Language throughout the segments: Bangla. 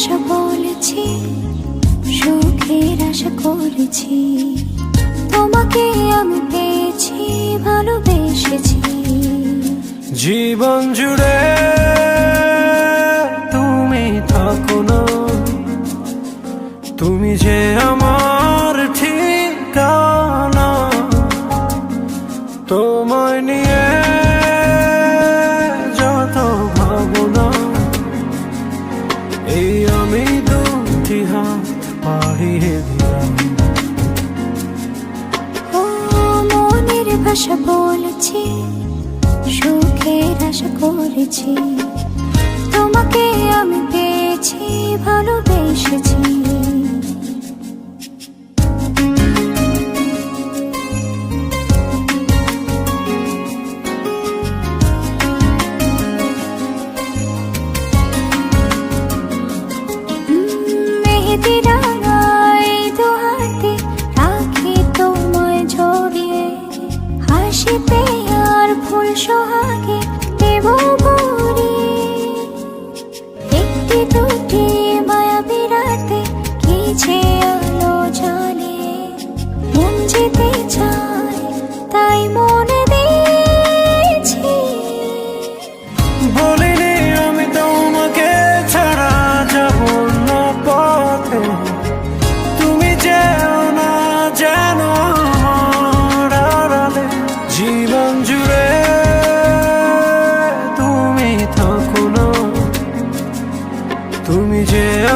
ভাষা বলেছি সুখের আশা করেছি। তোমাকে আমি পেয়েছি, ভালোবেসেছি। জীবন জুড়ে তুমি থাকো না তুমি যে আমার ঠিকানা। ভাষা বলেছি সুখের আশা করেছি। তোমাকে আমি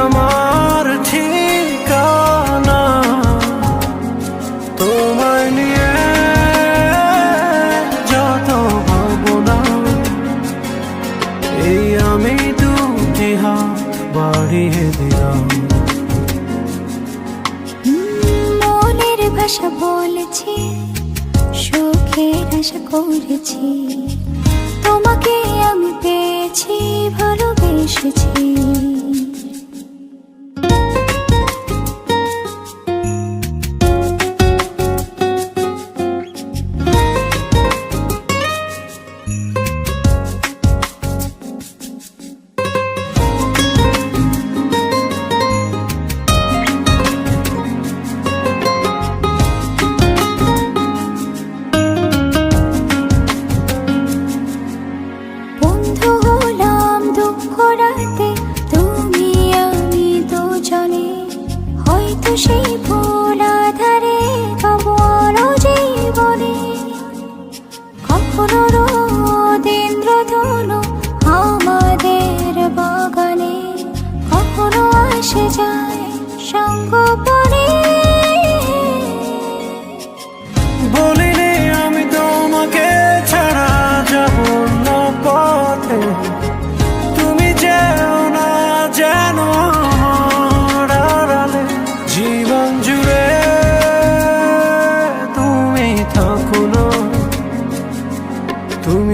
আমার ঠিকানা তোমায় নিয়ে যত ভাবনা, এই আমি দুটি হাত বাড়িয়ে দিলাম। মনের ভাষা বলেছি, সুখের আশা করেছি। she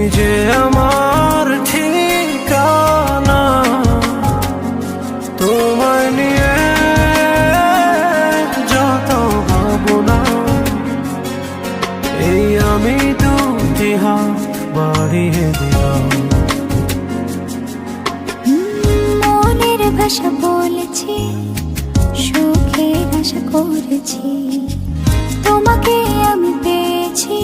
তুমি যে আমার ঠিকানা, তোমায় নিয়ে যত ভাবনা, এই আমি দুটি হাত বাড়িয়ে দিলাম। মনের ভাষা বলেছি, সুখের আশা করেছি, তোমাকে আমি পেয়েছি